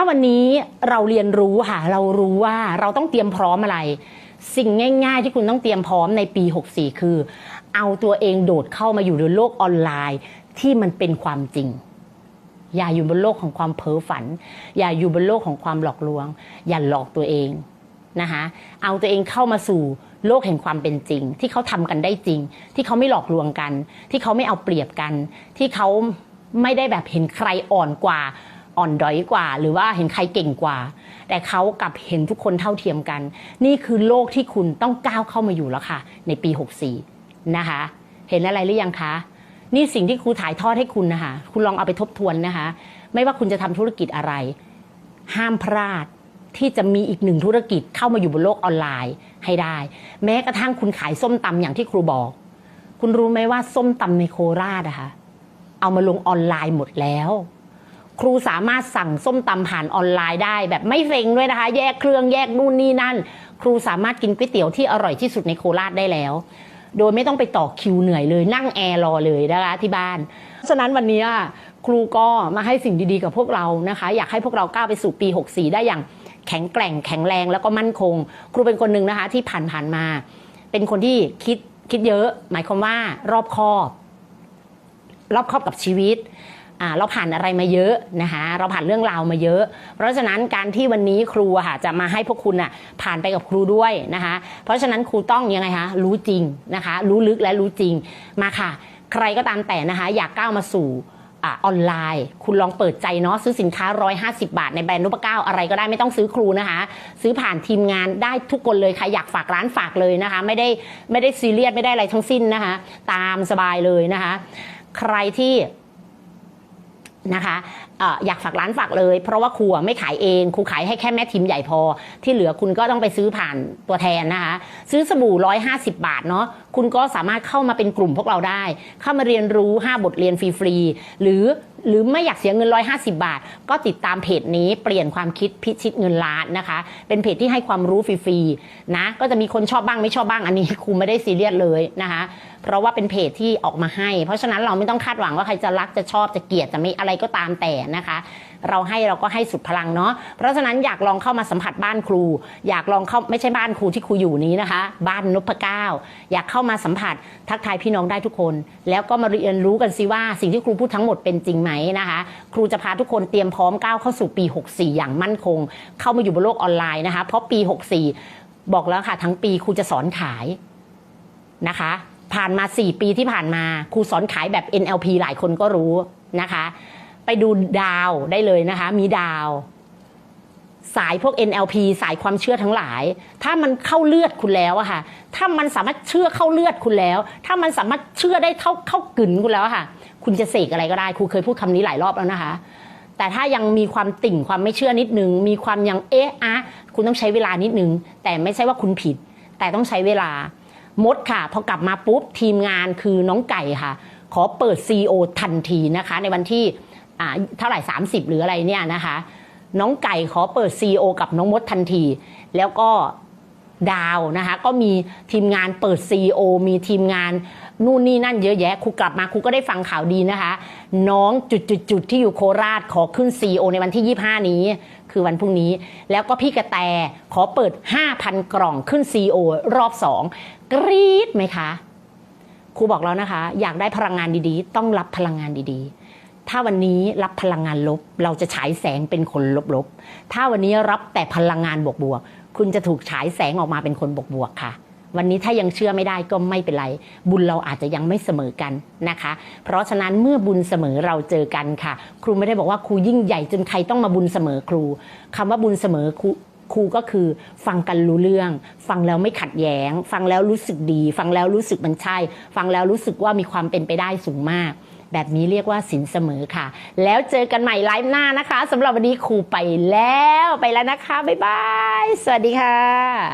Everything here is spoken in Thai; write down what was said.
ถ้าวันนี้เราเรียนรู้ค่ะ เรารู้ว่าเราต้องเตรียมพร้อมอะไร สิ่งง่ายๆที่คุณต้องเตรียมพร้อมในปี 64 คือ เอาตัวเองโดดเข้ามาอยู่ในโลกออนไลน์ที่มันเป็นความจริง อย่าอยู่บนโลกของความเพ้อฝัน อย่าอยู่บนโลกของความหลอกลวง อย่าหลอกตัวเองนะคะเอาตัวเองเข้ามาสู่โลกแห่งความเป็นจริง ที่เขาทำกันได้จริง ที่เขาไม่หลอกลวงกัน ที่เขาไม่เอาเปรียบกัน ที่เขาไม่ได้แบบเห็นใครอ่อนกว่า อ่อนด้อยกว่า หรือว่าเห็นใครเก่งกว่า แต่เขากลับเห็นทุกคนเท่าเทียมกัน นี่คือโลกที่คุณต้องก้าวเข้ามาอยู่แล้วค่ะ ในปี 64 นะคะ เห็นอะไรหรือยังคะ นี่สิ่งที่ครูถ่ายทอดให้คุณนะคะ คุณลองเอาไปทบทวนนะคะ ไม่ว่าคุณจะทำธุรกิจอะไร ห้ามพลาดที่จะมีอีกหนึ่งธุรกิจเข้ามาอยู่บนโลกออนไลน์ให้ได้ แม้กระทั่งคุณขายส้มตำอย่างที่ครูบอก คุณรู้ไหมว่าส้มตำในโคราชอะคะเอามาลงออนไลน์หมดแล้ว ครูสามารถสั่งส้มตำผ่านออนไลน์ได้ แบบไม่เฟงด้วยนะคะ แยกเครื่องแยกนู่นนี่นั่น ครูสามารถกินก๋วยเตี๋ยวที่อร่อยที่สุดในโคราชได้แล้ว โดยไม่ต้องไปต่อคิวเหนื่อยเลยนั่งแอร์รอเลยนะคะที่บ้านฉะนั้นวันนี้ครูก็มาให้สิ่งดีๆกับพวกเรานะคะ อยากให้พวกเราก้าวไปสู่ปี 64 ได้อย่างแข็งแกร่ง แข็งแรงแล้วก็มั่นคง ครูเป็นคนหนึ่งนะคะ ที่ผ่านๆมา เป็นคนที่คิดคิดเยอะ หมายความว่ารอบคอบ รอบคอบกับชีวิต เราผ่านอะไรมาเยอะนะคะเราผ่านเรื่องราวมาเยอะ เพราะฉะนั้นการที่วันนี้ครูค่ะจะมาให้พวกคุณอะผ่านไปกับครูด้วยนะคะ เพราะฉะนั้นครูต้องยังไงคะรู้จริงนะคะ รู้ลึกและรู้จริงมาค่ะ ใครก็ตามแต่นะคะ อยากก้าวมาสู่ออนไลน์ คุณลองเปิดใจเนาะซื้อสินค้า 150 บาท ในแบรนด์นุปเก้าอะไรก็ได้ไม่ต้องซื้อครูนะคะ ซื้อผ่านทีมงานได้ทุกคนเลยใครอยากฝากร้านฝากเลยนะคะ ไม่ได้ไม่ได้ซีเรียสไม่ได้อะไรทั้งสิ้นนะคะ ตามสบายเลยนะคะ ใครที่ นะคะอยากฝากร้านฝากเลย เพราะว่าครูอะไม่ขายเองครูขายให้แค่แม่ทีมใหญ่พอ ที่เหลือคุณก็ต้องไปซื้อผ่านตัวแทนนะคะซื้อสบู่ 150 บาทเนาะคุณก็สามารถเข้ามาเป็นกลุ่มพวกเราได้ เข้ามาเรียนรู้ 5 บทเรียนฟรีๆหรือ หรือไม่อยากเสียเงิน 150 บาท ก็ติดตามเพจนี้เปลี่ยนความคิดพิชิตเงินล้านนะคะ เป็นเพจที่ให้ความรู้ฟรีๆนะ ก็จะมีคนชอบบ้างไม่ชอบบ้างอันนี้ครูไม่ได้ซีเรียสเลยนะคะ เพราะว่าเป็นเพจที่ออกมาให้ เพราะฉะนั้นเราไม่ต้องคาดหวังว่าใครจะรักจะชอบจะเกลียดจะไม่อะไรก็ตามแต่นะคะ เราให้เราก็ให้สุดพลังเนาะเพราะฉะนั้นอยากลองเข้ามาสัมผัสบ้านครู อยากลองเข้าไม่ใช่บ้านครูที่ครูอยู่นี้นะคะ บ้านนพเก้าอยากเข้ามาสัมผัสทักทายพี่น้องได้ทุกคน แล้วก็มาเรียนรู้กันสิว่าสิ่งที่ครูพูดทั้งหมดเป็นจริงไหมนะคะ ครูจะพาทุกคนเตรียมพร้อมก้าวเข้าสู่ปี 64 อย่างมั่นคง เข้ามาอยู่บนโลกออนไลน์นะคะ เพราะปี 64 บอกแล้วค่ะ ทั้งปีครูจะสอนขายนะคะผ่านมา 4 ปีที่ผ่านมา ครูสอนขายแบบ NLP หลายคนก็รู้นะคะ ไปดูดาวได้เลยนะคะ มีดาว สายพวก NLP สายความเชื่อทั้งหลาย ถ้ามันเข้าเลือดคุณแล้วอะค่ะ ถ้ามันสามารถเชื่อเข้าเลือดคุณแล้ว ถ้ามันสามารถเชื่อได้เท่าเข้ากึ่นคุณแล้วค่ะ คุณจะเสกอะไรก็ได้ครูเคยพูดคำนี้หลายรอบแล้วนะคะ แต่ถ้ายังมีความติ่งความไม่เชื่อนิดนึง มีความยังเอ๊ะอะคุณต้องใช้เวลานิดนึง แต่ไม่ใช่ว่าคุณผิด แต่ต้องใช้เวลามดค่ะ พอกลับมาปุ๊บทีมงานคือน้องไก่ค่ะ ขอเปิด CEO ทันทีนะคะ ในวันที่ อ่าเท่าไหร่ 30 หรืออะไรเนี่ยนะคะ น้องไก่ขอเปิด CEO กับน้องมดทันที แล้วก็ดาวนะคะ ก็มีทีมงานเปิด CEO มีทีมงานนู่นนี่นั่นเยอะแยะครูกลับมาครูก็ได้ฟังข่าวดีนะคะ น้องจุดๆๆที่อยู่โคราชขอขึ้น CEO ในวันที่ 25 นี้ คือวันพรุ่งนี้ แล้วก็พี่กระแตขอเปิด 5,000 กล่องขึ้น CEO รอบ 2 กรี๊ดไหมคะครูบอกแล้วนะคะ อยากได้พลังงานดีๆ ต้องรับพลังงานดีๆ ถ้าวันนี้รับพลังงานลบ เราจะฉายแสงเป็นคนลบๆ ถ้าวันนี้รับแต่พลังงานบวกๆ คุณจะถูกฉายแสงออกมาเป็นคนบวกๆค่ะ วันนี้ถ้ายังเชื่อไม่ได้ก็ไม่เป็นไร บุญเราอาจจะยังไม่เสมอกันนะคะ เพราะฉะนั้นเมื่อบุญเสมอเราเจอกันค่ะ ครูไม่ได้บอกว่าครูยิ่งใหญ่จนใครต้องมาบุญเสมอครูคำว่าบุญเสมอครูครูก็คือฟังกันรู้เรื่อง ฟังแล้วไม่ขัดแย้ง ฟังแล้วรู้สึกดี ฟังแล้วรู้สึกมันใช่ ฟังแล้วรู้สึกว่ามีความเป็นไปได้สูงมาก แบบนี้เรียกว่าสินเสมอค่ะ แล้วเจอกันใหม่ไลฟ์หน้านะคะสำหรับวันนี้ครูไปแล้วไปแล้วนะคะ บ๊ายบาย สวัสดีค่ะ